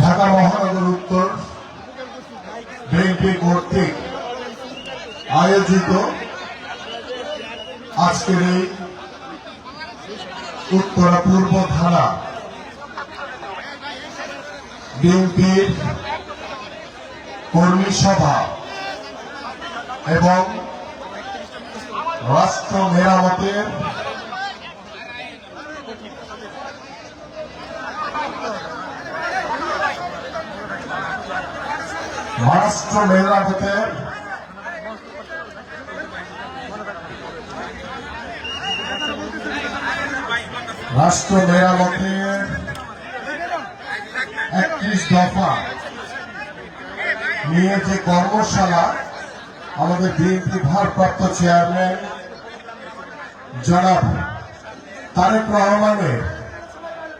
ঢাকা মহানগর উত্তর বিএনপি কর্তৃক আয়োজিত আজকের এই উত্তরা পূর্ব থানা বিএনপির কর্মী সভা এবং রাষ্ট্র মেরামতের রাষ্ট্র মেরামতের রাষ্ট্র মেরামতের একত্রিশ দফা নিয়ে যে কর্মশালা আমাদের বিএনপি ভারপ্রাপ্ত চেয়ারম্যান জনাব তারেক রহমানের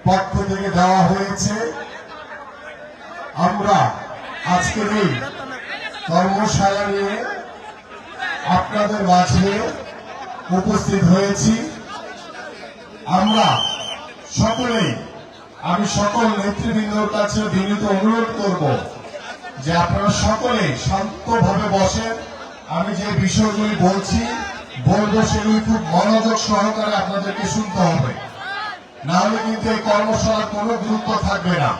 পক্ষ থেকে দেওয়া হয়েছে, আমরা আজকের এই কর্মশালা নিয়ে আপনাদের মাঝে উপস্থিত হয়েছি। আমরা সকলেই, আমি সকল নেতৃবৃন্দর কাছে বিনীত অনুরোধ করব যে আপনারা সকলেই শান্তভাবে বসেন। আমি যে বিষয়গুলি বলছি, বলব সেগুলি খুব মনোযোগ সহকারে আপনাদেরকে শুনতে হবে। না হলে কিন্তু এই কর্মশালার কোনো গুরুত্ব থাকবে না।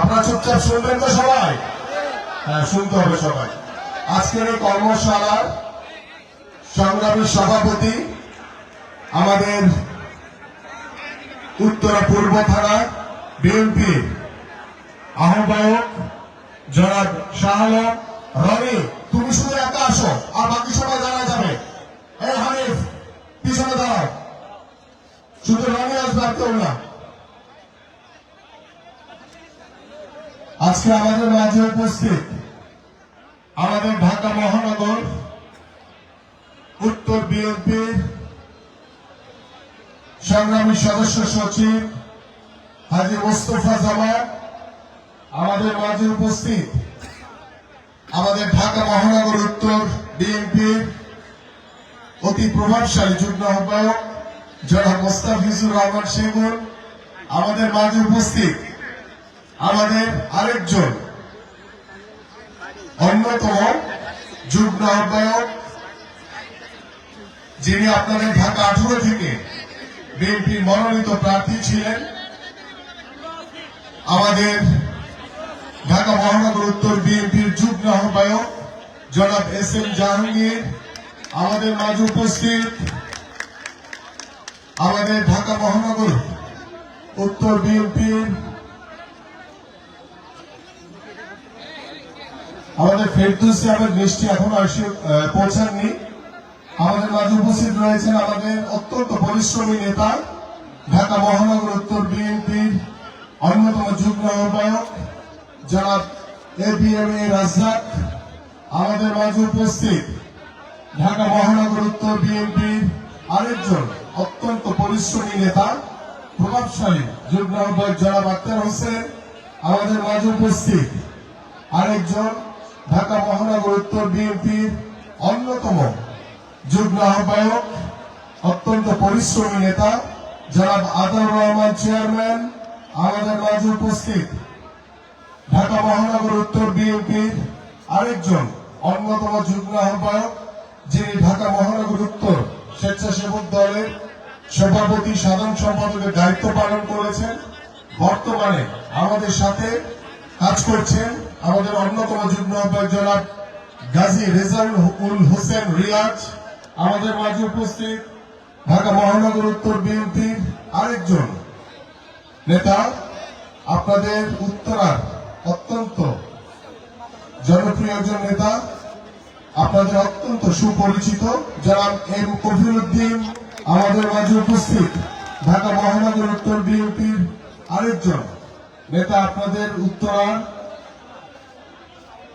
আপনারা চুপচাপ শুনবেন তো সবাই? হ্যাঁ শুনতে হবে সবাই। আজকের এই কর্মশালার সংগ্রামী সভাপতি আমাদের উত্তরা পূর্ব থানা বিএনপি আহ্বায়ক জনাব শাহ আলম রনি তুমি শুধু একা আসো, আর বাকি সবাই জানা যাবে। এই হানিফ পিছনে দাঁড়াও। শুধু রনি আসবে আর না। আজকে আমাদের মাঝে উপস্থিত আমাদের ঢাকা মহানগর উত্তর বিএনপির সংগ্রামী সদস্য সচিব হাজি মোস্তফা জামান আমাদের মাঝে উপস্থিত। আমাদের ঢাকা মহানগর উত্তর বিএনপির অতি প্রভাবশালী যুগ্ম আহ্বায়ক জনাব মোস্তাফিজুর রহমান সেগুন আমাদের মাঝে উপস্থিত আমাদের আরেকজন অন্যতম যুগ্ম আহ্বায়ক, যিনি আপনাদের ঢাকা আঠারো থেকে বিএনপি মনোনীত প্রার্থী ছিলেন, আমাদের ঢাকা মহানগর উত্তর বিএনপির যুগ্ম আহ্বায়ক জনাব এস এম জাহাঙ্গীর আমাদের মাঝে উপস্থিত আমাদের ঢাকা মহানগর উত্তর বিএনপির আমাদের ফেরদৌসি আহমেদ মিষ্টি এখনও আহ, পৌঁছাননি। আমাদের মাঝে উপস্থিত রয়েছেন আমাদের অত্যন্ত পরিশ্রমী নেতা ঢাকা মহানগর উত্তর বিএনপির অন্যতম যুগ্ম আহ্বায়ক জনাব A B M A Razzak আমাদের মাঝে উপস্থিত। ঢাকা মহানগর উত্তর বিএনপির আরেকজন অত্যন্ত পরিশ্রমী নেতা, প্রভাবশালী যুগ্ম আহ্বায়ক জনাব আক্তার হোসেন আমাদের মাঝে উপস্থিত। আরেকজন ঢাকা মহানগর উত্তর বিএনপির অন্যতম যুগ্ম আহ্বায়ক, অত্যন্ত পরিশ্রমী নেতা, জনাব আদার রহমান চেয়ারম্যান আমাদের মাঝে উপস্থিত। ঢাকা মহানগর উত্তর বিএনপির আরেকজন অন্যতম যুগ্ম আহ্বায়ক, যিনি ঢাকা মহানগর উত্তর স্বেচ্ছাসেবক দলের সভাপতি, সাধারণ সম্পাদকের দায়িত্ব পালন করেছেন। বর্তমানে আমাদের সাথে কাজ করছেন আমাদের অন্যতম যুগ্ম আহ্বায়ক জনাব গাজী রেজাউল উল হোসেন রিয়াজ। আমাদের মাঝে উপস্থিত ঢাকা মহানগর উত্তর বিএনপির আরেকজন নেতা, আপনাদের উত্তরার অত্যন্ত জনপ্রিয় একজন নেতা আপনাদের অত্যন্ত সুপরিচিত জনাব এম কফির উদ্দিন আমাদের মাঝে উপস্থিত, ঢাকা মহানগর উত্তর বিএনপির আরেকজন নেতা আপনাদের উত্তরার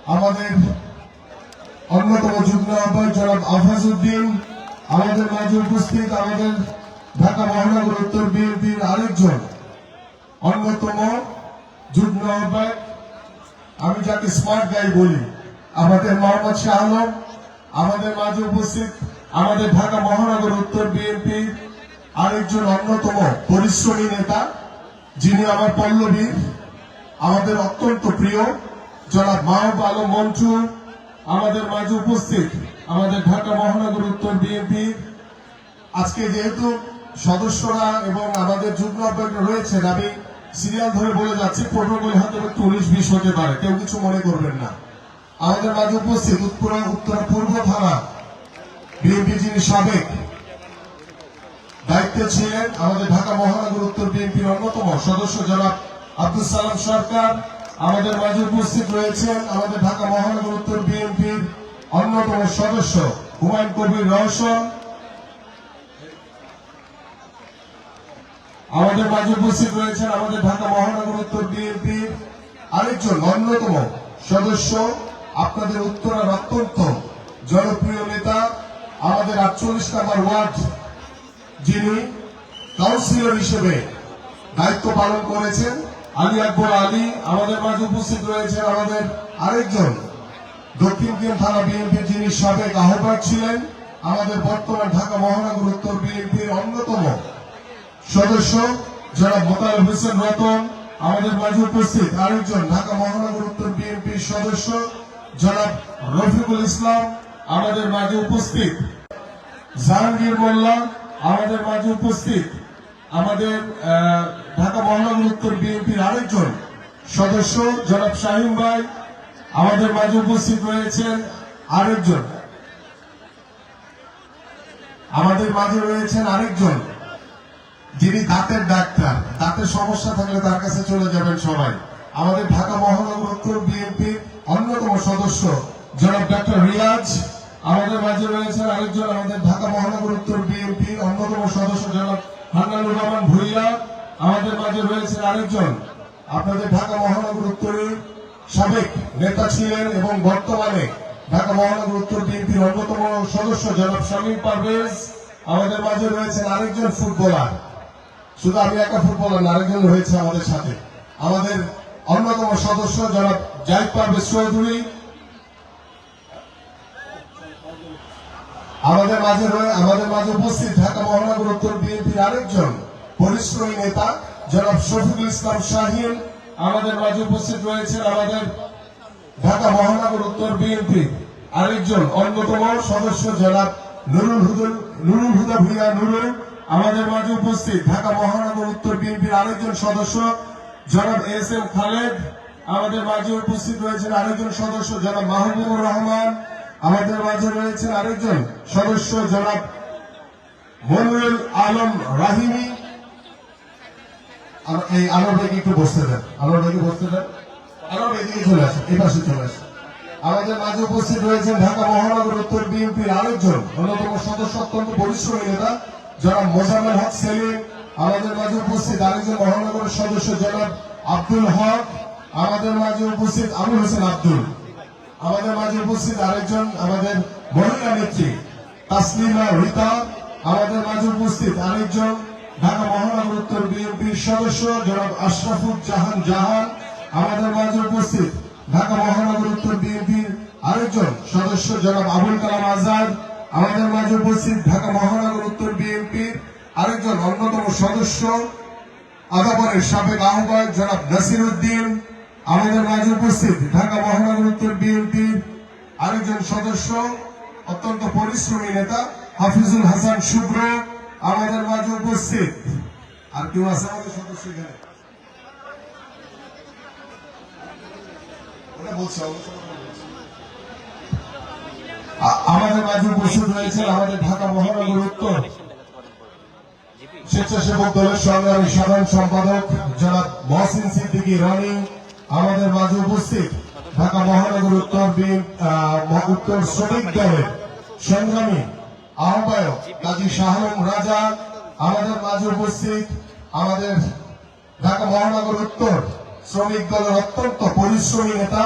আমাদের অন্যতম যুগ্ম আহ্বায়ক জনাব আফাজউদ্দিন আমাদের মাঝে উপস্থিত, আমাদের ঢাকা মহানগর উত্তর বিএনপির আরেকজন অন্যতম যুগ্ম আহ্বায়ক আমি যাকে স্মার্ট গাই বলি, আমাদের মোহাম্মদ শাহ আলম, আমাদের মাঝে উপস্থিত আমাদের ঢাকা মহানগর উত্তর বিএনপির আরেকজন অন্যতম পরিশ্রমী নেতা, যিনি আমার পল্লবীর আমাদের অত্যন্ত প্রিয় জনাব মাহবুব আলম মন্টু, আমাদের মাঝে উপস্থিত আমাদের ঢাকা মহানগর উত্তর বিএনপির আজকে যেহেতু সদস্যরা এবং আমাদের যুগ্ম রয়েছেন, আমি সিরিয়াল ধরে বলে যাচ্ছি প্রোটোকল হয়তো একটু উনিশ বিশ হতে পারে। কেউ কিছু মনে করবেন না। আমাদের মাঝে উপস্থিত উত্তরা উত্তরা পূর্ব থানা বিএনপি যিনি সাবেক দায়িত্বে ছিলেন, আমাদের ঢাকা মহানগর উত্তর বিএনপির অন্যতম সদস্য জনাব আব্দুল সালাম সরকার। আমাদের মাঝে উপস্থিত রয়েছেন আমাদের ঢাকা মহানগর উত্তর বিএনপির অন্যতম সদস্য হুমায়ুন কবির রহসন আমাদের মাঝে উপস্থিত রয়েছেন আমাদের ঢাকা মহানগর উত্তর বিএনপির আরেকজন অন্যতম সদস্য, আপনাদের উত্তরার অত্যন্ত জনপ্রিয় নেতা, আমাদের আটচল্লিশ নম্বর ওয়ার্ড যিনি কাউন্সিলর হিসেবে দায়িত্ব পালন করেছেন, আলী আকবর আলী, আমাদের মাঝে উপস্থিত রয়েছেন আমাদের আরেকজন দক্ষিণ কেন থানা বিএনপির যিনি সাবেক আহ্বায়ক ছিলেন, আমাদের বর্তমান ঢাকা মহানগর উত্তর বিএনপির অন্যতম সদস্য যারা মোতালেব হোসেন রতন, আমাদের মাঝে উপস্থিত আরেকজন ঢাকা মহানগর উত্তর বিএনপির সদস্য, জনাব রফিকুল ইসলাম, আমাদের মাঝে উপস্থিত। জাহাঙ্গীর মোল্লা, আমাদের মাঝে উপস্থিত। আমাদের ঢাকা মহানগর উত্তর বিএনপির আরেকজন সদস্য, জনাব শাহিম ভাই, আমাদের মাঝে উপস্থিত রয়েছেন আরেকজন। আমাদের মাঝে রয়েছেন আরেকজন যিনি দাঁতের ডাক্তার, দাঁতের সমস্যা থাকলে তার কাছে চলে যাবেন সবাই। আমাদের ঢাকা মহানগর বিএনপির অন্যতম সদস্য, জনাব ডাক্তার রিয়াজ। আমাদের মাঝে রয়েছেন আরেকজন আমাদের ঢাকা মহানগর উত্তর বিএনপির অন্যতম সদস্য, জনাব হান্নানুর রহমান ভুইয়া। আমাদের মাঝে রয়েছেন আরেকজন, আপনাদের ঢাকা মহানগর উত্তরের সাবেক নেতা ছিলেন এবং বর্তমানে ঢাকা মহানগর উত্তর বিএনপির অন্যতম সদস্য, জনাব শামীম পারভেজ। আমাদের মাঝে রয়েছেন আরেকজন ফুটবলার শুধু আমি একটা ফুটবলার না আরেকজন রয়েছে আমাদের সাথে। আমাদের অন্যতম সদস্য যারা জাহিদ পারভেজ চৌধুরী। আমাদের মাঝে আমাদের মাঝে উপস্থিত ঢাকা মহানগর উত্তর বিএনপির আরেকজন পরিশ্রমী নেতা, জনাব শফিকুল ইসলাম শাহিন। আমাদের মাঝে উপস্থিত রয়েছেন আমাদের ঢাকা মহানগর উত্তর বিএনপি আরেকজন অন্যতম সদস্য, জনাব নুরুল হুদুল নুরুল হুদা ভুইয়া নুরুল। আমাদের মাঝে উপস্থিত ঢাকা মহানগর উত্তর বিএনপির আরেকজন সদস্য, জনাব এস এম খালেদ। আমাদের মাঝে উপস্থিত রয়েছেন আরেকজন সদস্য, জনাব মাহবুবুর রহমান। আমাদের মাঝে রয়েছেন আরেকজন সদস্য, জনাব মনুল আলম রাহিমি। এই আলোর ভাইকে একটু বসতে দেন আলোর ভাইকে বসতে দেন। আলোর এদিকে চলে আসেন, এই পাশে চলে আসেন। আমাদের মাঝে উপস্থিত রয়েছেন ঢাকা মহানগর উত্তর বিএনপির আরেকজন অন্যতম সদস্য, অত্যন্ত পরিশ্রমী নেতা যারা মোজাম্মেল হক সেলিম, আমাদের মাঝে উপস্থিত আরেকজন মহানগরের সদস্য জনাব আব্দুল হক, আমাদের মাঝে উপস্থিত আবুল হোসেন আব্দুল, আমাদের মাঝে উপস্থিত আরেকজন আমাদের মহিলা নেত্রী, তাসলিমা রিতা, আমাদের মাঝে উপস্থিত আরেকজন ঢাকা মহানগর উত্তর বিএনপির সদস্য জনাব আশরাফুল জাহান জাহান, আমাদের মাঝে উপস্থিত ঢাকা মহানগর উত্তর বিএনপির আরেকজন সদস্য জনাব আবুল কালাম আজাদ আমাদের মাঝে উপস্থিত ঢাকা মহানগর উত্তর বিএনপির আরেকজন অন্যতম সদস্য, আদাবরের সাবেক আহ্বায়ক জনাব নাসির উদ্দিন। আমাদের মাঝে উপস্থিত ঢাকা মহানগর উত্তর বিএনপির আরেকজন সদস্য, অত্যন্ত পরিশ্রমী নেতা হাফিজুল হাসান শুভ্র। আমাদের মাঝে উপস্থিত আর কেউ আছে আমাদের সদস্য এখানে? বলছি, অবশ্য আমাদের মাঝে উপস্থিত রয়েছে আমাদের ঢাকা মহানগর উত্তর স্বেচ্ছাসেবক দলের সংগ্রামী সাধারণ সম্পাদক জনাব মহসিন সিদ্দিকী রানী, আমাদের মাঝে উপস্থিত ঢাকা মহানগর উত্তর উত্তর শ্রমিক দলের সংগ্রামী আহ্বায়ক কাজী শাহরুম রাজা, আমাদের মাঝে উপস্থিত আমাদের ঢাকা মহানগর উত্তর শ্রমিক দলের অত্যন্ত পরিশ্রমী নেতা,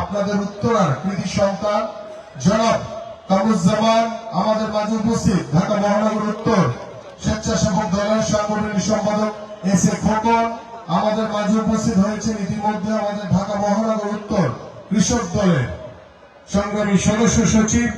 আপনাদের উত্তরার কৃতি সন্তান জনাব কামরুজ্জামান আমাদের মাঝে উপস্থিত, ঢাকা মহানগর উত্তর স্বেচ্ছাসেবক দলের সাংগঠনিক সম্পাদক এস এ খোকন আমাদের মাঝে উপস্থিত হয়েছেন। ইতিমধ্যে আমাদের ঢাকা মহানগর উত্তর কৃষক দলের সংগ্রামী সদস্য সচিব